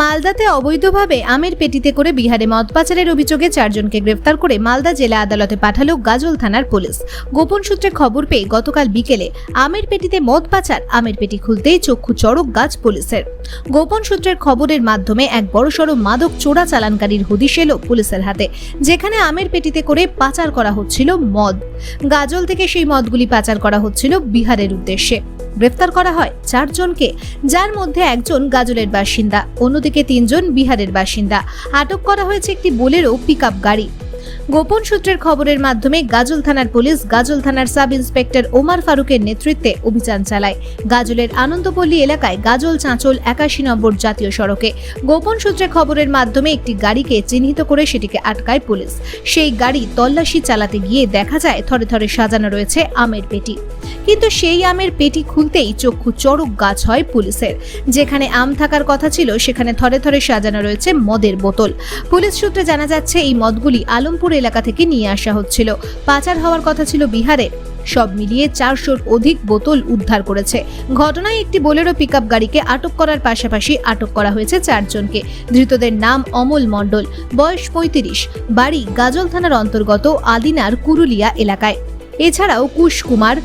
মালদাতে অবৈধভাবে আমের পেটিতে করে বিহারে মদ পাচারের অভিযোগে চারজনকে গ্রেফতার করে মালদা জেলা আদালতে পাঠালো গাজল থানার পুলিশ। গোপন সূত্রে খবর পেয়ে গতকাল বিকেলে আমের পেটিতে মদ পাচার, আমের পেটি খুলতেই চক্ষু চড়ক গাছ পুলিশের। গোপন সূত্রের খবরের মাধ্যমে এক বড়সড় মাদক চোরা চালানকারীর হদিশ এলো পুলিশের হাতে, যেখানে আমের পেটিতে করে পাচার করা হচ্ছিল মদ। গাজল থেকে সেই মদগুলি পাচার করা হচ্ছিল বিহারের উদ্দেশ্যে। গ্রেফতার করা হয় চারজনকে, যার মধ্যে একজন গাজলের বাসিন্দা, অন্যদিকে তিনজন বিহারের বাসিন্দা। আটক করা হয়েছে একটি বোলেরো পিকআপ গাড়ি। গোপন সূত্রের খবরের মাধ্যমে গাজল থানার পুলিশ গাজল থানার সাব ইন্সপেক্টর ওমার ফারুকের নেতৃত্বে অভিযান চালায়। গাজলের আনন্দপল্লী এলাকায় গাজল চাঁচল একাশি নম্বর জাতীয় সড়কে। গোপন সূত্রে খবরের মাধ্যমে একটি গাড়িকে চিহ্নিত করে সেটিকে আটকায় পুলিশ। সেই গাড়ি তল্লাশি চালাতে গিয়ে দেখা যায়, থরে থরে সাজানো রয়েছে আমের পেটি। কিন্তু সেই আমের পেটি খুলতেই চক্ষু চড়ক গাছ হয় পুলিশের। যেখানে আম থাকার কথা ছিল, সেখানে থরে থরে সাজানো রয়েছে মদের বোতল। পুলিশ সূত্রে জানা যাচ্ছে, এই মদগুলি আলমপুর এলাকা থেকে নিয়ে আসা হচ্ছিল। পাচার হওয়ার কথা ছিল বিহারে। সব মিলিয়ে চারশোর অধিক বোতল উদ্ধার করেছে। ঘটনায় একটি বোলেরো পিকআপ গাড়িকে আটক করার পাশাপাশি আটক করা হয়েছে চারজনকে। ধৃতদের নাম অমল মণ্ডল, বয়স পঁয়ত্রিশ, বাড়ি গাজল থানার অন্তর্গত আদিনার কুরুলিয়া এলাকায়। এছাড়াও কুশ কুমার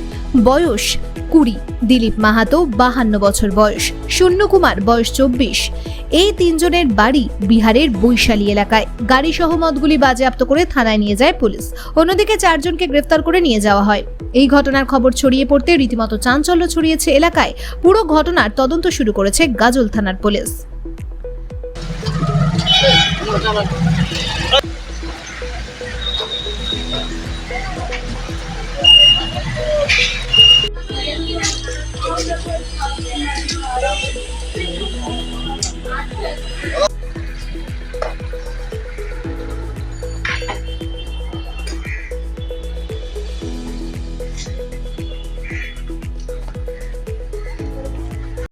বয়স কুড়ি। দিলীপ মাহাতো বাহান্ন বছর বয়স। শূন্য কুমার বয়স চব্বিশ। এই তিনজনের বাড়ি বিহারের বৈশালী এলাকায়। গাড়ি সহ মদগুলি বাজেয়াপ্ত করে থানায় নিয়ে যায় পুলিশ। অন্যদিকে চারজনকে গ্রেফতার করে নিয়ে যাওয়া হয়। এই ঘটনার খবর ছড়িয়ে পড়তে রীতিমতো চাঞ্চল্য ছড়িয়েছে এলাকায়। পুরো ঘটনার তদন্ত শুরু করেছে গাজল থানার পুলিশ।